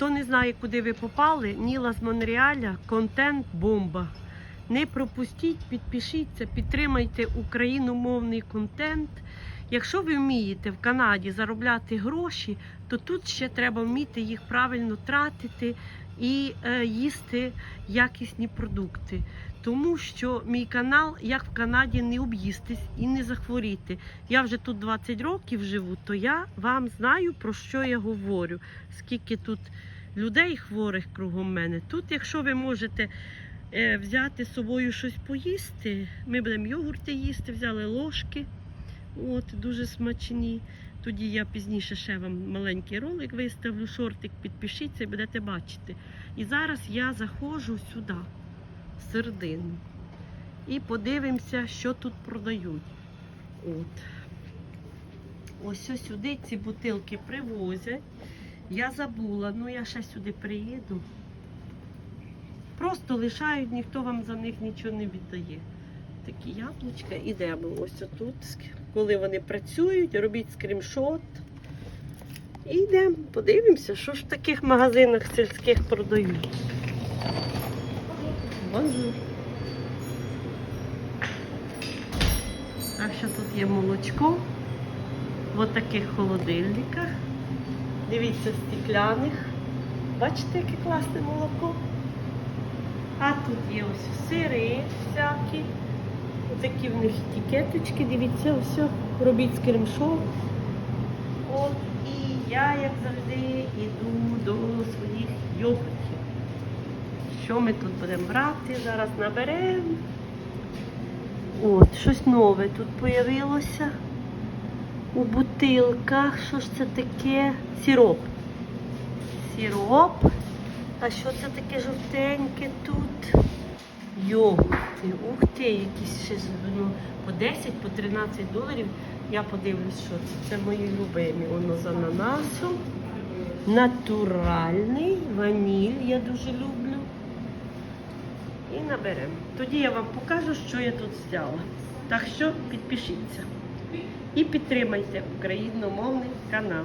Хто не знає, куди ви попали, Ніла з Монреаля, контент бомба. Не пропустіть, підпишіться, підтримайте україномовний контент. Якщо ви вмієте в Канаді заробляти гроші, то тут ще треба вміти їх правильно тратити і е, їсти якісні продукти. Тому що мій канал, як в Канаді, не об'їстись і не захворіти. Я вже тут 20 років живу, то я вам знаю про що я говорю. Скільки тут людей хворих кругом мене. Тут, якщо ви можете е, взяти з собою щось поїсти, ми будемо йогурти їсти, взяли ложки. От, дуже смачні. Тоді я пізніше ще вам маленький ролик виставлю, шортик, підпишіться і будете бачити. І зараз я заходжу сюди, в середину. І подивимося, що тут продають. От. Ось ось сюди ці бутилки привозять. Я забула, ну я ще сюди приїду. Просто лишають, ніхто вам за них нічого не віддає. Такі яблучка. Ідемо ось отут. Коли вони працюють, робіть скріншот. І йдемо, подивимося, що ж в таких магазинах сільських продають. Бонжур. Так що тут є молочко в таких холодильниках. Дивіться, стекляних. Бачите, яке класне молоко? А тут є ось сири всякі. Такі в них етикеточки, дивіться, ось. Робіть скріншот. От і я, як завжди, йду до своїх йогуртів. Що ми тут будемо брати? Зараз наберемо. От, щось нове тут появилося. У бутилках. Що ж це таке? Сіроп. Сіроп. А що це таке жовтеньке тут? Йогурти. Ух ти, якісь ще ну, по 10, по 13 доларів. Я подивлюсь, що це. Це мої любимі. Воно з ананасом. Натуральний, ваніль я дуже люблю. І наберемо. Тоді я вам покажу, що я тут взяла. Так що підпишіться. І підтримайте україномовний канал.